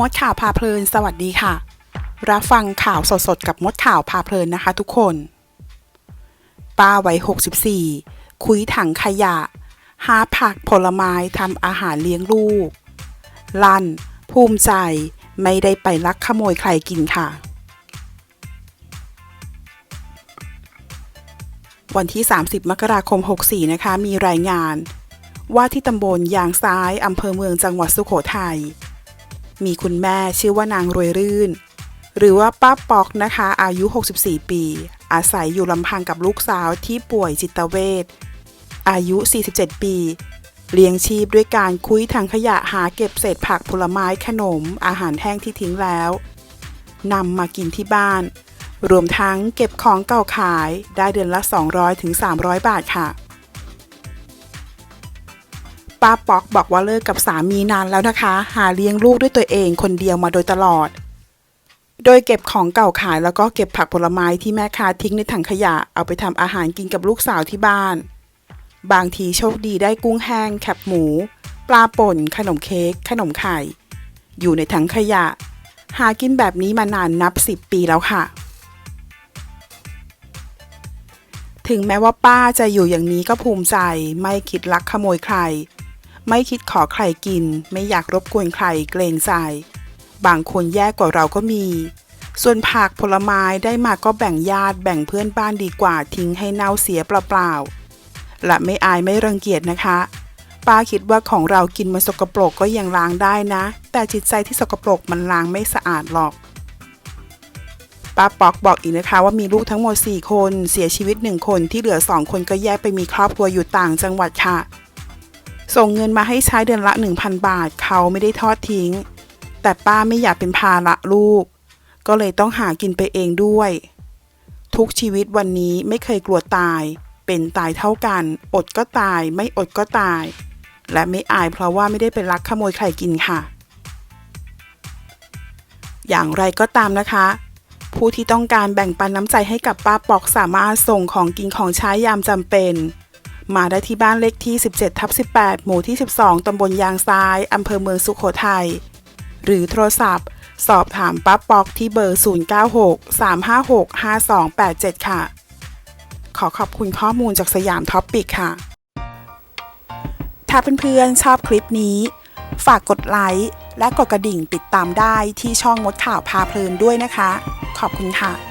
มดข่าวพาเพลิน สวัสดีค่ะ รับฟังข่าวสดๆ กับมดข่าวพาเพลินนะคะทุกคน ป้าวัย 64 คุยถังขยะ หาผักผลไม้ทำอาหารเลี้ยงลูก ลั่น ภูมิใจ ไม่ได้ไปลักขโมยใครกินค่ะ วันที่ 30 มกราคม 64 นะคะ มีรายงาน ว่าที่ตำบลยางซ้ายอำเภอเมืองจังหวัดสุโขทัย มีคุณแม่ชื่อว่านางรวยรื่น หรือว่าป้าปอกนะคะ อายุ 64 ปี อาศัยอยู่ลำพังกับลูกสาวที่ป่วยจิตเวชอายุ 47 ปี เลี้ยงชีพด้วยการคุยถังขยะหาเก็บเศษผักผลไม้ขนม อาหารแห้งที่ทิ้งแล้วนำมากินที่บ้าน รวมทั้งเก็บของเก่าขายได้เดือนละ 200-300ถึง300บาทค่ะ ป้าป๊อกบอกว่าเลิกกับสามีนานแล้วนะคะ หาเลี้ยงลูกด้วยตัวเองคนเดียวมาโดยตลอด โดยเก็บของเก่าขายแล้วก็เก็บผักผลไม้ที่แม่ค้าทิ้งในถังขยะเอาไปทำอาหารกินกับลูกสาวที่บ้าน บางทีโชคดีได้กุ้งแห้งแคบหมู ปลาป่น ขนมเค้กขนมไข่ อยู่ในถังขยะ หากินแบบนี้มานานนับ 10 ปีแล้วค่ะถึงแม้ว่าป้าจะอยู่อย่างนี้ก็ภูมิใจ ไม่คิดลักขโมยใคร ไม่คิดขอใครกิน ไม่อยากรบกวนใครเกรงใจ บางคนแย่กว่าเราก็มี ส่วนผักผลไม้ได้มาก็แบ่งญาติแบ่งเพื่อนบ้านดีกว่าทิ้งให้เน่าเสียเปล่าๆ และไม่อายไม่รังเกียจนะคะ ป้าคิดว่าของเรากินมันสกปรกก็ยังล้างได้นะ แต่จิตใจที่สกปรกมันล้างไม่สะอาดหรอกป้าปอกบอกอีกนะคะว่ามีลูกทั้งหมด 4 คน เสียชีวิต 1 คนที่เหลือ 2 คนก็แยกไปมีครอบครัวอยู่ต่างจังหวัดค่ะ ส่งเงินมาให้ใช้เดือนละ 1,000 บาทเขาไม่ได้ทอดทิ้ง แต่ป้าไม่อยากเป็นภาระลูก ก็เลยต้องหากินไปเองด้วย ทุกชีวิตวันนี้ไม่เคยกลัวตาย เป็นตายเท่ากัน อดก็ตาย ไม่อดก็ตาย และไม่อายเพราะว่าไม่ได้ไปลักขโมยใครกินค่ะ อย่างไรก็ตามนะคะผู้ที่ต้องการแบ่งปันน้ำใจให้กับป้าปอกสามารถส่งของกินของใช้ยามจำเป็น มาได้ที่บ้านเลขที่ 17ทับ18 หมู่ที่ 12 ตำบลยางซ้าย อำเภอเมืองสุขโขทัย หรือโทรศัพท์ สอบถามป้าปอกที่เบอร์ 096 356 5287 ค่ะ ขอขอบคุณข้อมูลจากสยามท็อปปิกค่ะ ถ้าเพื่อนๆชอบคลิปนี้ ฝากกดไลค์และกดกระดิ่งติดตามได้ที่ช่องมดข่าวพาเพลินด้วยนะคะ ขอบคุณค่ะ